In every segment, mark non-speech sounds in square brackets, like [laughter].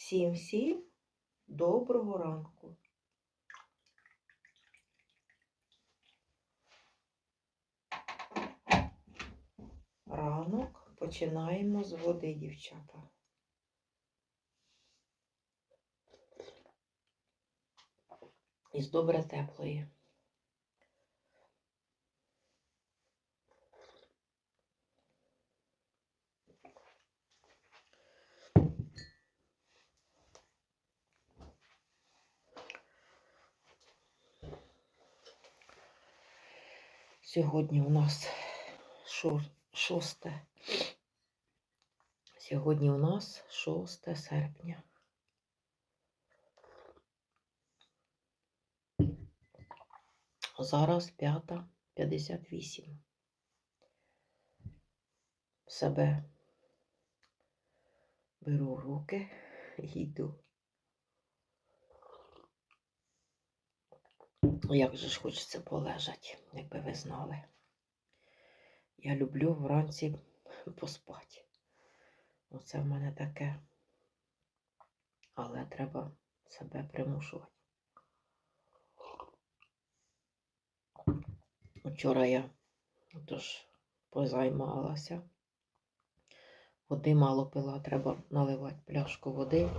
Всім всім доброго ранку. Ранок починаємо з води, дівчата. Із добре теплої. Сьогодні у нас шо- шосте. Сьогодні у нас 6 серпня. Зараз 5.58. Себе беру руки йду. Як же ж хочеться полежати, якби ви знали. Я люблю вранці поспати. Оце в мене таке. Але треба себе примушувати. Вчора я тож позаймалася. Води мало пила, треба наливати пляшку води.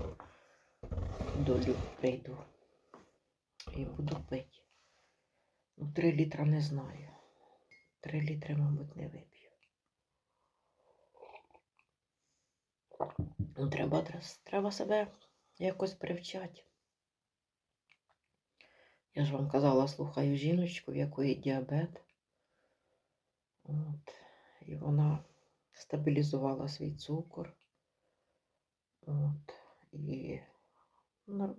Долю прийду і буду пити. Ну, три літра не знаю. Три літри, мабуть, не вип'ю. Ну, треба, треба себе якось привчати. Я ж вам казала, слухаю жіночку, в якої діабет. От. І вона стабілізувала свій цукор. От. І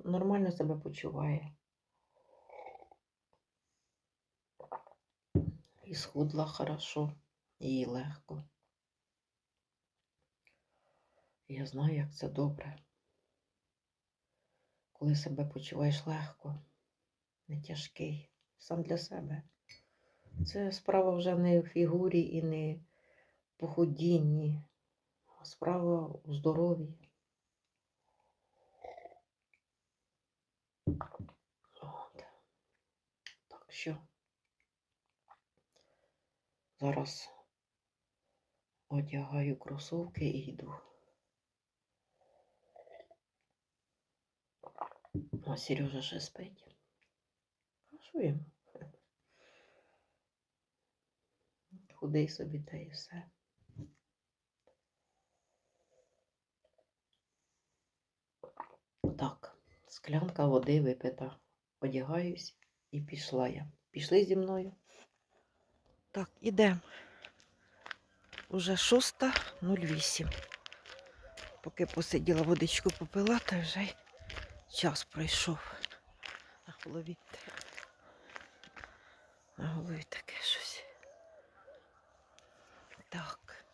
нормально себе почуває. І схудла хорошо, їй легко. Я знаю, як це добре. Коли себе почуваєш легко, не тяжкий, сам для себе. Це справа вже не в фігурі і не в похудінні, а справа у здоров'ї. Так що зараз одягаю кросовки і йду. А Сережа ще спить. Що йому? [laughs] Худий собі та і все. Так, склянка води випита. Одягаюсь і пішла я. Пішли зі мною. Так, ідемо. Уже 6.08. Поки посиділа водичку попила, та вже час пройшов. На голові. На голові таке щось. Так.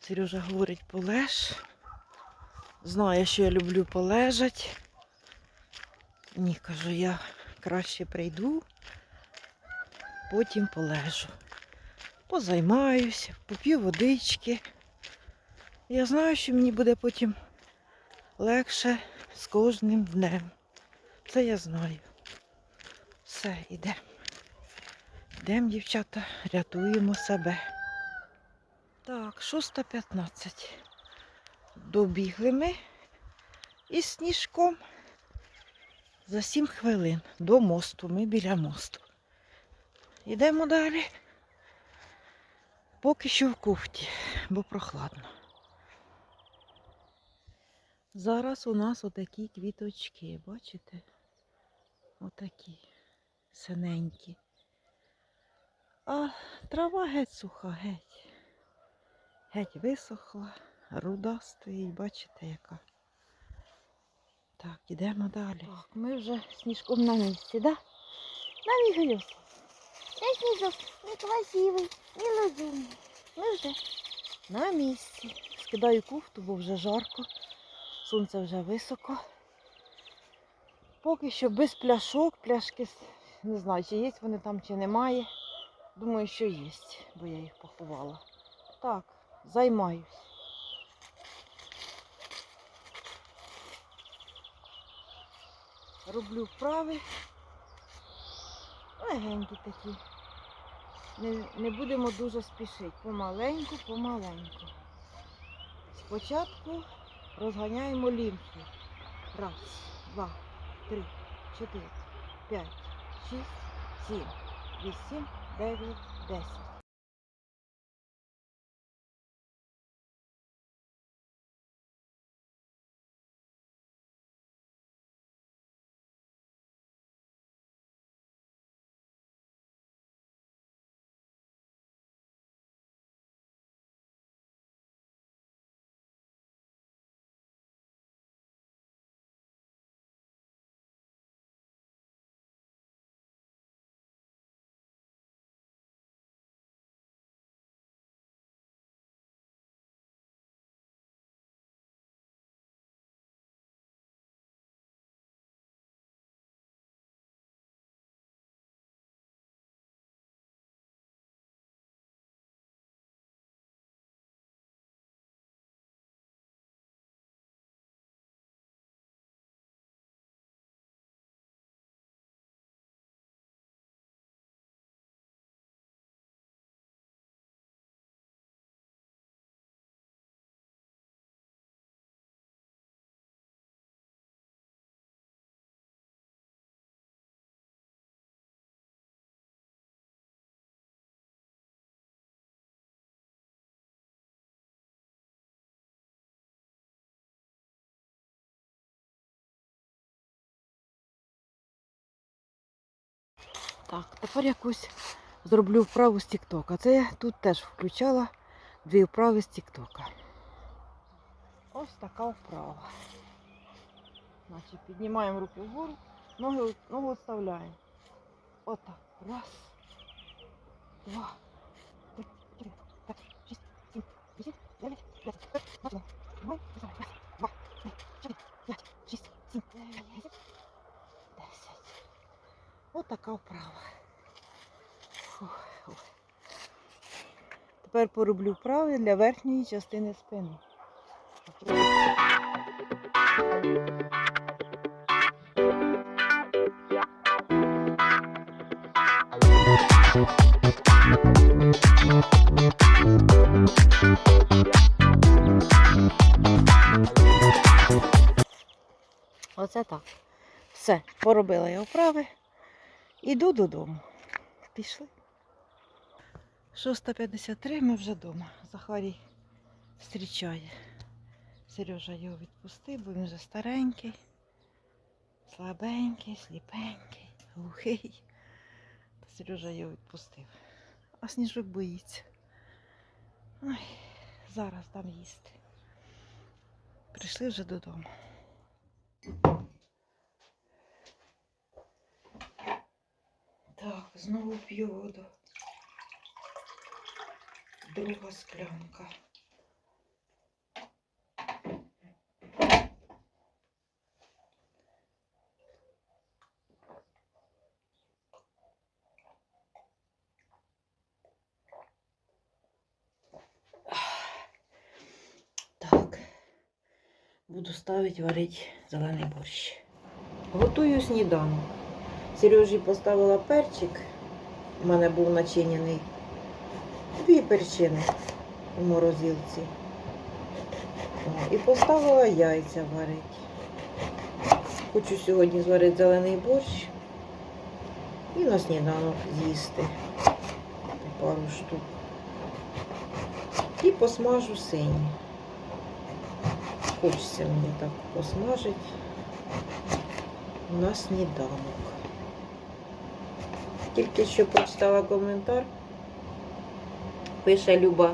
Сережа говорить, полеж. Знає, що я люблю полежати. Ні, кажу, я краще прийду, потім полежу. Позаймаюся, поп'ю водички. Я знаю, що мені буде потім легше з кожним днем. Це я знаю. Все, йдемо. Йдемо, дівчата, рятуємо себе. Так, 6.15. Добігли ми із сніжком за 7 хвилин до мосту. Ми біля мосту. Йдемо далі. Поки що в кофті, бо прохладно. Зараз у нас отакі квіточки, бачите? Отакі синенькі. А трава геть суха, геть. Геть висохла, руда стоїть, бачите, яка. Так, ідемо далі. Так, ми вже сніжком на місці, да? На мій сніжок не красивий, не розумний. Ми вже на місці. Скидаю куфту, бо вже жарко, сонце вже високо. Поки що без пляшок, пляшки не знаю, чи є вони там, чи немає. Думаю, що є, бо я їх поховала. Так, займаюсь. Роблю вправи. Легенькі такі. Не, не будемо дуже спішити. Помаленьку, помаленьку. Спочатку розганяємо лімфу. Раз, два, три, чотири, п'ять, шість, сім, вісім, дев'ять, десять. Так, тепер якусь зроблю вправу з Тіктока. Це я тут теж включала дві вправи з Тіктока. Ось така вправа. Значить, піднімаємо руки вгору, ноги, ногу відставляємо. Отак. Раз, два, три, чотири, шість, сім, вісім, дев'ять, десять. Можна. Два, два, три, чотири, п'ять, шість, сім, дев'ять, десять. Отака вправа. Фух, фух. Тепер пороблю вправи для верхньої частини спини. Оце так. Все, поробила я вправи. Іду додому. Пішли. 6.53 ми вже вдома. Захарій зустрічає. Сережа його відпустив, бо він вже старенький, слабенький, сліпенький, глухий. Сережа його відпустив. А сніжок боїться. Ой, зараз дам їсти. Прийшли вже додому. Так, знову п'ю воду. Друга склянка. Так, буду ставити варити зелений борщ. Готую сніданок. Сережі поставила перчик. У мене був начинений. Дві перчини у морозилці. О, і поставила яйця варити. Хочу сьогодні зварити зелений борщ і на сніданок з'їсти пару штук. І посмажу сині. Хочеться мені так посмажити на сніданок. Тільки що прочитала коментар. Пише Люба,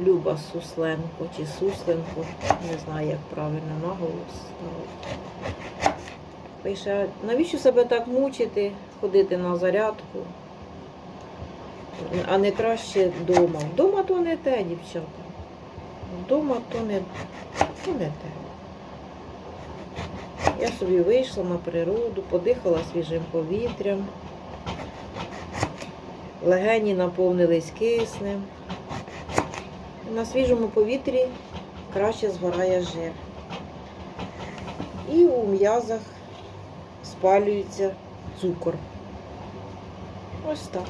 Люба Сусленко чи Сусленко, не знаю, як правильно наголос ставити. Пише, навіщо себе так мучити, ходити на зарядку, а не краще вдома. Вдома то не те, дівчата. Вдома то не, то не те. Я собі вийшла на природу, подихала свіжим повітрям. Легені наповнились киснем. На свіжому повітрі краще згорає жир. І у м'язах спалюється цукор. Ось так.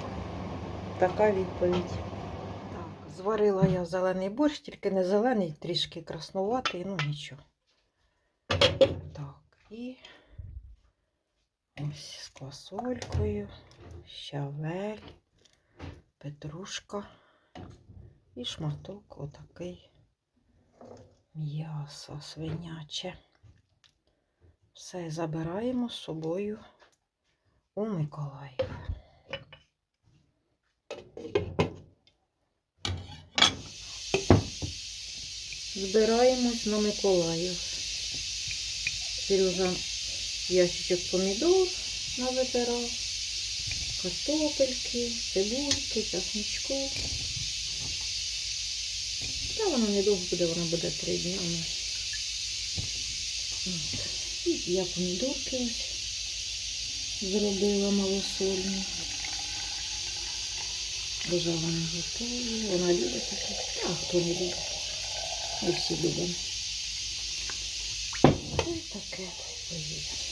Така відповідь. Так, зварила я зелений борщ, тільки не зелений, трішки краснуватий, ну нічого. Так, і ось з квасолькою, щавель, петрушка і шматок отакий м'яса свиняче. Все забираємо з собою у Миколаїв. Збираємось на Миколаїв. Сережа ящичок помідор навитирав, картопельки, цибульки, часничку. Та воно недовго буде, воно буде три. От. І я помідорки ось зробила малосольні. Дуже вони готові. Вона любить таке. А хто не любить? Ми всі любимо. Ось таке поїде.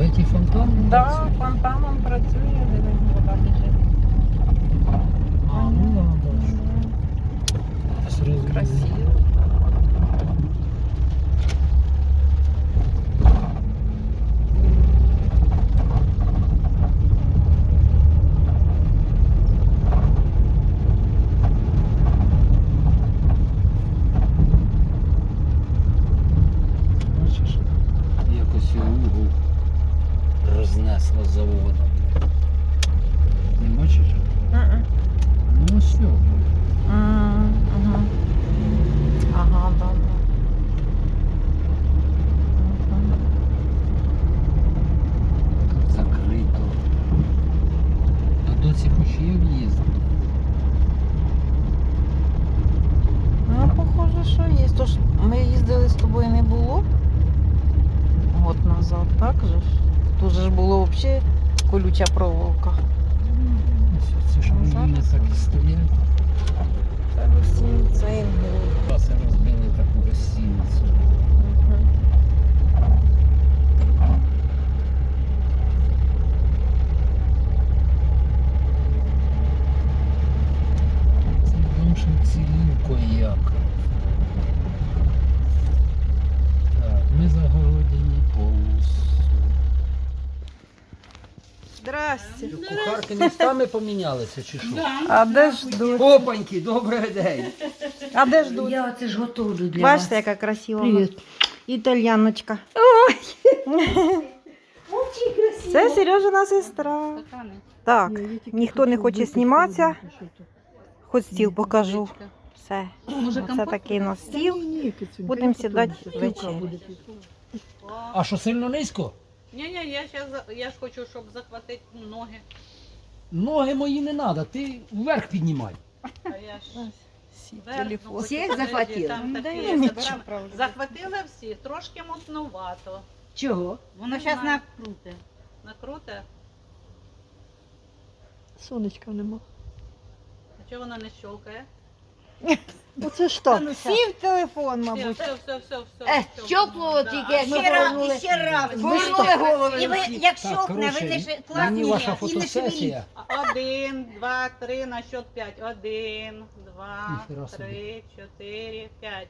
Третій фонтан? Так, да, фонтаном працює, дивись, вода біжить. А, ну да, бачу. Красиво. Якось угол рознесло заводом. Не бачиш? Ну все. Колюча проволока. Це ж зараз. так і стоять. Це розбили таку гостиницю. Це дуже цілінко як. Так, ми загородені повністю. Здрасте. Кухарки містами помінялися чи що? А де ж дуть? Опаньки, добрий день. А де ж дуть? Я оце ж готовлю для Бачите, вас. яка красива. Привіт. Італьяночка. Це Сережина сестра. Так, ніхто не хоче зніматися. Хоч стіл покажу. Все. Це такий у нас стіл. Будемо сідати вечеряти. А що сильно низько? Ні, ні, я щас, я ж хочу, щоб захватити ноги. Ноги мої не треба, ти вверх піднімай. А я ж ну, Всіх захватила? Там Да я нічого, забрали. правда. Захватила всіх, трошки мутнувато. Чого? Воно Не зараз знаю. накруте. Накруте? Сонечка нема. А чого воно не щелкає? це ж так. Сів телефон, Все, мабуть. все, все, все, все. Е, все. щелкнуло Да. тільки, як ми Ще раз, повернули. ще раз. Повернули голови І ви всі. як Так, щовкне, ви коротше, не ж мені класні і не шевеліть. фотосесія. Один, два, три, на счет п'ять. Один, два, Ніхера собі. три, чотири, п'ять.